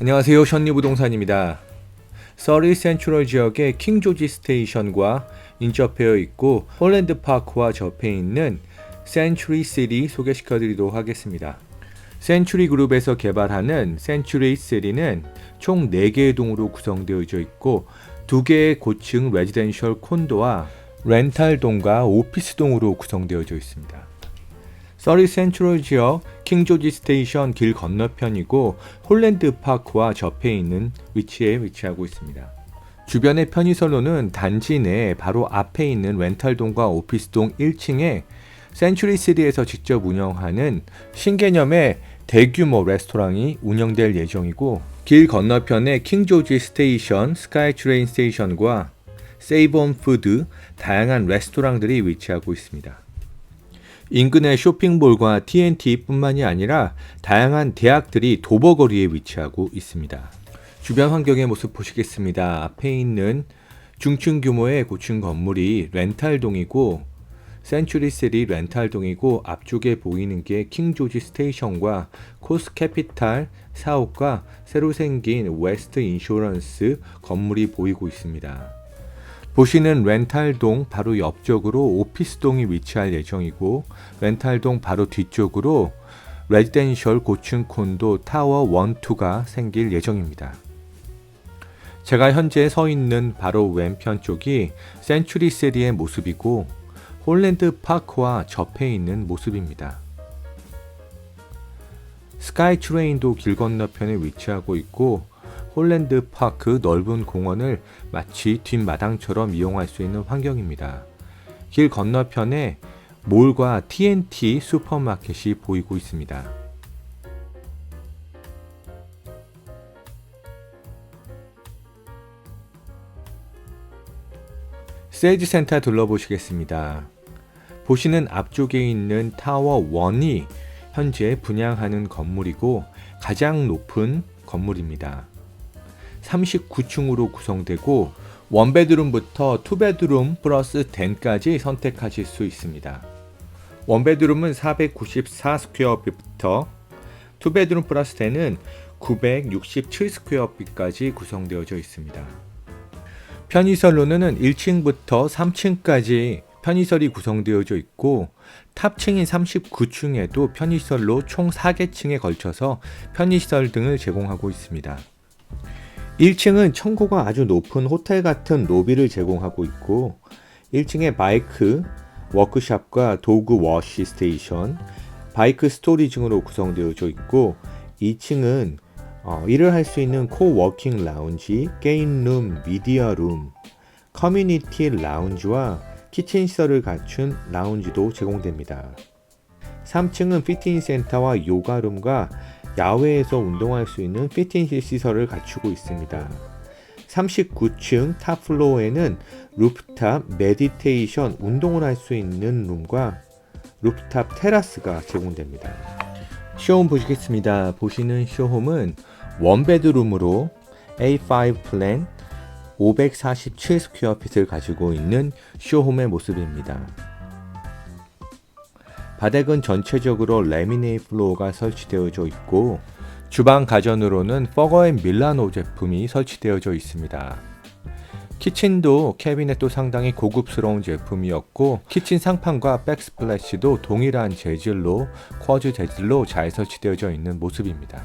안녕하세요. 션리 부동산입니다. 서리 센트럴 지역의 킹 조지 스테이션과 인접되어 있고 홀랜드 파크와 접해 있는 센츄리 시리 소개시켜 드리도록 하겠습니다. 센츄리 그룹에서 개발하는 센츄리 시리는 총 4개의 동으로 구성되어 있고 2개의 고층 레지덴셜 콘도와 렌탈 동과 오피스 동으로 구성되어져 있습니다. 서리 센트럴 지역 킹조지 스테이션 길 건너편이고 홀랜드 파크와 접해 있는 위치에 위치하고 있습니다. 주변의 편의선로는 단지 내 바로 앞에 있는 렌탈동과 오피스동 1층에 센츄리 시리에서 직접 운영하는 신개념의 대규모 레스토랑이 운영될 예정이고 길 건너편에 킹조지 스테이션, 스카이 트레인 스테이션과 세이본 푸드, 다양한 레스토랑들이 위치하고 있습니다. 인근의 쇼핑몰과 TNT뿐만이 아니라 다양한 대학들이 도보거리에 위치하고 있습니다. 주변 환경의 모습 보시겠습니다. 앞에 있는 중층 규모의 고층 건물이 렌탈동이고 센츄리3 렌탈동이고 앞쪽에 보이는 게 킹조지 스테이션과 코스캐피탈 사옥과 새로 생긴 웨스트 인쇼런스 건물이 보이고 있습니다. 보시는 렌탈동 바로 옆쪽으로 오피스동이 위치할 예정이고 렌탈동 바로 뒤쪽으로 레지덴셜 고층 콘도 타워 1, 2가 생길 예정입니다. 제가 현재 서 있는 바로 왼편 쪽이 센츄리 세리의 모습이고 홀랜드 파크와 접해 있는 모습입니다. 스카이 트레인도 길 건너편에 위치하고 있고 홀랜드 파크 넓은 공원을 마치 뒷마당처럼 이용할 수 있는 환경입니다. 길 건너편에 몰과 TNT 슈퍼마켓이 보이고 있습니다. 세일즈 센터 둘러보시겠습니다. 보시는 앞쪽에 있는 타워 1이 현재 분양하는 건물이고 가장 높은 건물입니다. 39층으로 구성되고 원베드룸부터 투베드룸 플러스 10까지 선택하실 수 있습니다. 원베드룸은 494 스퀘어핏부터 투베드룸 플러스 10은 967 스퀘어핏까지 구성되어져 있습니다. 편의설 로는 1층부터 3층까지 편의설이 구성되어져 있고 탑층인 39층에도 편의설로 총 4개 층에 걸쳐서 편의설 등을 제공하고 있습니다. 1층은 청고가 아주 높은 호텔 같은 로비를 제공하고 있고 1층에 바이크 워크샵과 도구 워시 스테이션, 바이크 스토리 증으로 구성되어져 있고 2층은 어, 일을 할 수 있는 코워킹 라운지, 게임룸, 미디어룸, 커뮤니티 라운지와 키친 시설을 갖춘 라운지도 제공됩니다. 3층은 피팅 센터와 요가룸과 야외에서 운동할 수 있는 피팅시 시설을 갖추고 있습니다. 39층 탑플로어에는 루프탑 메디테이션 운동을 할 수 있는 룸과 루프탑 테라스가 제공됩니다. 쇼홈 보시겠습니다. 보시는 쇼홈은 원베드룸으로 A5 플랜 547 스퀘어 핏을 가지고 있는 쇼홈의 모습입니다. 바닥은 전체적으로 레미네이 플로어가 설치되어져 있고 주방 가전으로는 퍼거앤 밀라노 제품이 설치되어져 있습니다. 키친도 캐비넷도 상당히 고급스러운 제품이었고 키친 상판과 백스플래시도 동일한 재질로 쿼즈 재질로 잘 설치되어져 있는 모습입니다.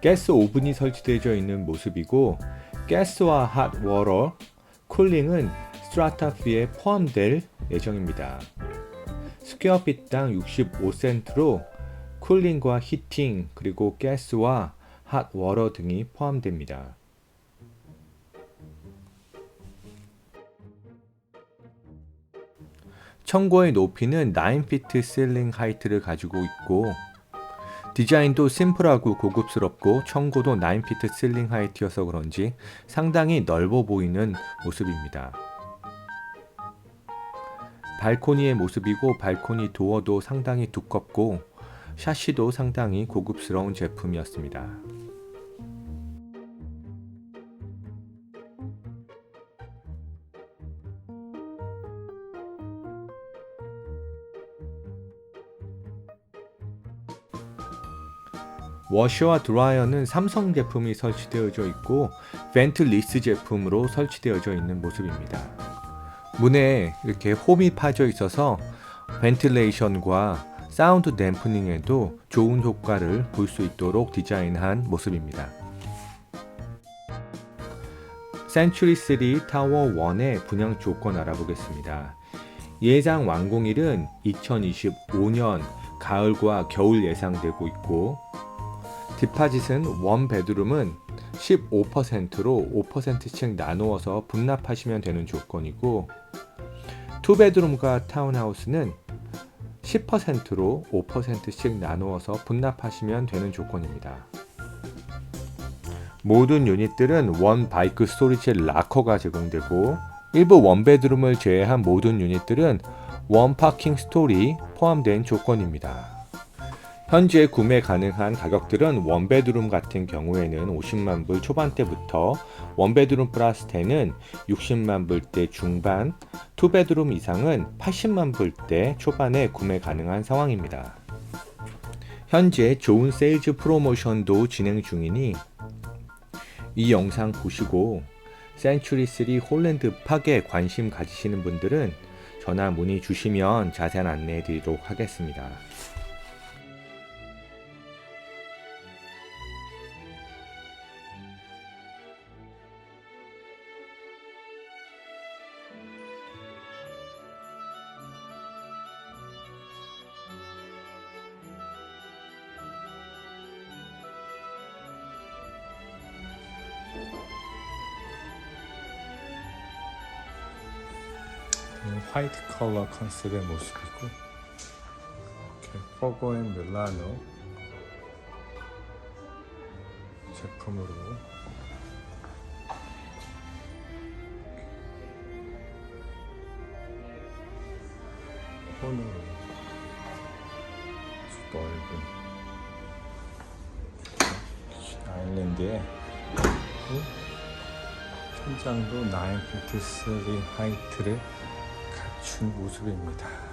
가스 오븐이 설치되어져 있는 모습이고 가스와 핫 워터, 쿨링은 스트라타피에 포함될 예정입니다. 스퀘어핏당 65센트로 쿨링과 히팅 그리고 가스와 핫워터 등이 포함됩니다. 청고의 높이는 9피트 실링 하이트를 가지고 있고 디자인도 심플하고 고급스럽고 청고도 9피트 실링 하이트여서 그런지 상당히 넓어 보이는 모습입니다. 발코니의 모습이고 발코니 도어도 상당히 두껍고 샤시도 상당히 고급스러운 제품이었습니다. 워셔와 드라이어는 삼성 제품이 설치되어져 있고 벤트 리스 제품으로 설치되어져 있는 모습입니다. 문에 이렇게 홈이 파져 있어서 벤틸레이션과 사운드 댐프닝에도 좋은 효과를 볼 수 있도록 디자인한 모습입니다. 센츄리 3 타워 1의 분양 조건 알아보겠습니다. 예상 완공일은 2025년 가을과 겨울 예상되고 있고 디파짓은 원 베드룸은 15%로 5%씩 나누어서 분납하시면 되는 조건이고 투 베드룸과 타운하우스는 10%로 5%씩 나누어서 분납하시면 되는 조건입니다. 모든 유닛들은 원 바이크 스토리지 락커가 제공되고 일부 원베드룸을 제외한 모든 유닛들은 원 파킹 스토리 포함된 조건입니다. 현재 구매 가능한 가격들은 원베드룸 같은 경우에는 50만 불 초반대부터 원베드룸 플러스 10은 60만 불대 중반, 투베드룸 이상은 80만 불대 초반에 구매 가능한 상황입니다. 현재 좋은 세일즈 프로모션도 진행 중이니 이 영상 보시고 센츄리 3 홀랜드 팍에 관심 가지시는 분들은 전화 문의 주시면 자세한 안내해 드리도록 하겠습니다. 화이트 컬러 컨셉의 모습이고 이렇게 포고 앤 밀라노 제품으로 아주 넓은 아일랜드에 그리고 천장도 953 화이트를 갖춘 모습입니다.